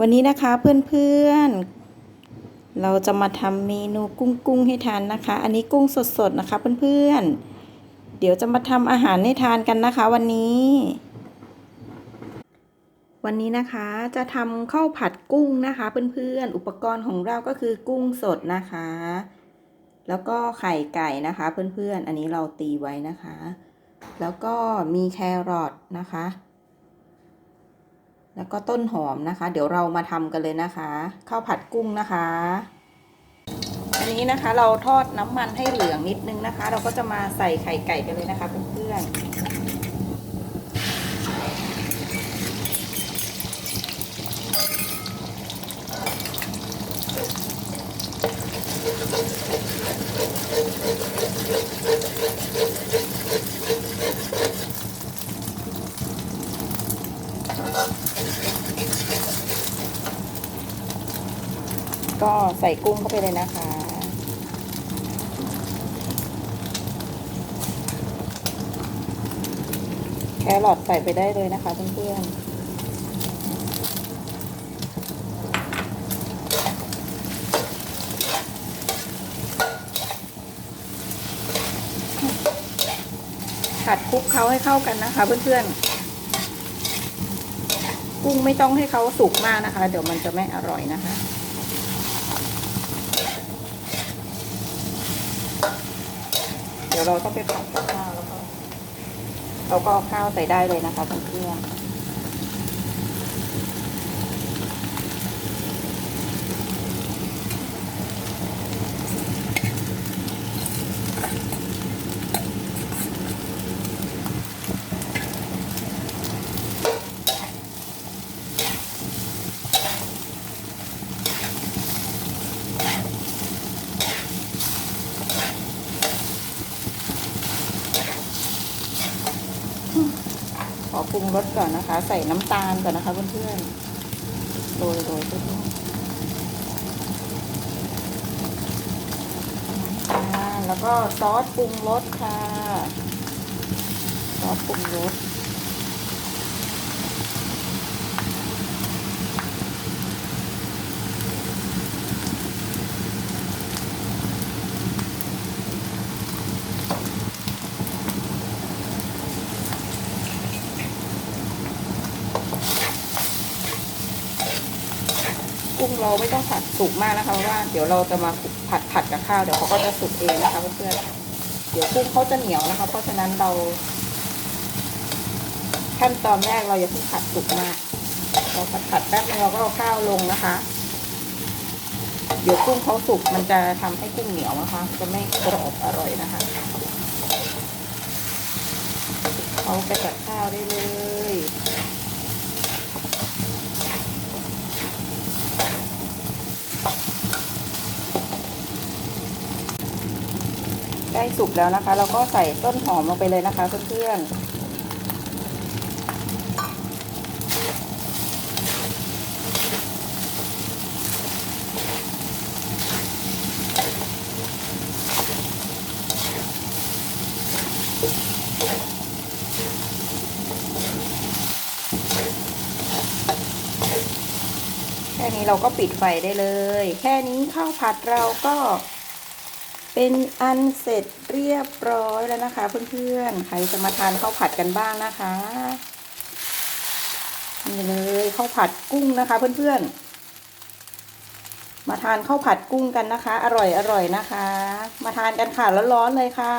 วันนี้นะคะเพื่อนๆ เราจะมาทำเมนูกุ้งกุ้งให้ทานนะคะ อันนี้กุ้งสดๆนะคะเพื่อนๆ เดี๋ยวจะมาทำอาหารให้ทานกันนะคะ วันนี้ วันนี้นะคะจะทำข้าวผัดกุ้งนะคะ เพื่อนๆ อุปกรณ์ของเราก็คือกุ้งสดนะคะ แล้วก็ไข่ไก่นะคะ เพื่อนๆ อันนี้เราตีไว้นะคะ แล้วก็มีแครอทนะคะ แล้วก็ต้นหอมนะคะ เดี๋ยวเรามาทำกันเลยนะคะข้าวผัดกุ้งนะคะ อันนี้นะคะเราทอดน้ำมันให้เหลืองนิดนึงนะคะ เราก็จะมาใส่ไข่ไก่กันเลยนะคะเพื่อน ก็ใส่กุ้งเข้าไปเลยนะคะ แครอทใส่ไปได้เลยนะคะเพื่อนๆผัดคลุกเขาให้เข้ากันนะคะเพื่อนๆ กุ้งไม่ต้องให้เขาสุกมากนะคะ เดี๋ยวมันจะไม่อร่อยนะคะ เดี๋ยวเราต้องไปผัดกับข้าวแล้วก็เราก็เอาข้าวใส่ได้เลยนะคะเพื่อนๆ อปรุงรสก่อนนะคะ ใส่น้ำตาลก่อนนะคะเพื่อนๆโรยโรยเพื่อนๆน้ำตาแล้วก็ซอสปรุงรสค่ะ ซอสปรุงรส กุ้งเราไม่ต้องผัดสุกมากนะคะเพราะว่าเดี๋ยวเราจะมาผัดผัดกับข้าวเดี๋ยวเขาก็จะสุกเองนะคะเพื่อนๆเดี๋ยวกุ้งเขาจะเหนียวนะคะ เพราะฉะนั้นเรา ขั้นตอนแรกเราอย่าเพิ่งผัดสุกมากเราผัดผัดแป๊บนึงเราก็เอาข้าวลงนะคะ เดี๋ยวกุ้งเขาสุกมันจะทำให้กุ้งเหนียวนะคะ จะไม่กรอบอร่อยนะคะ เขาไปกับข้าวได้เลย ใก ล้สุกแล้วนะคะ เราก็ใส่ต้นหอมลงไปเลยนะคะเพื่อนๆแค่นี้เราก็ปิดไฟได้เลย แค่นี้ข้าวผัดเราก็ เป็นอันเสร็จเรียบร้อยแล้วนะคะ เพื่อนๆ ใครจะมาทานข้าวผัดกันบ้างนะคะนี่เลยข้าวผัดกุ้งนะคะ เพื่อนๆ มาทานข้าวผัดกุ้งกันนะคะ อร่อยอร่อยนะคะ มาทานกันค่ะร้อนๆเลยค่ะ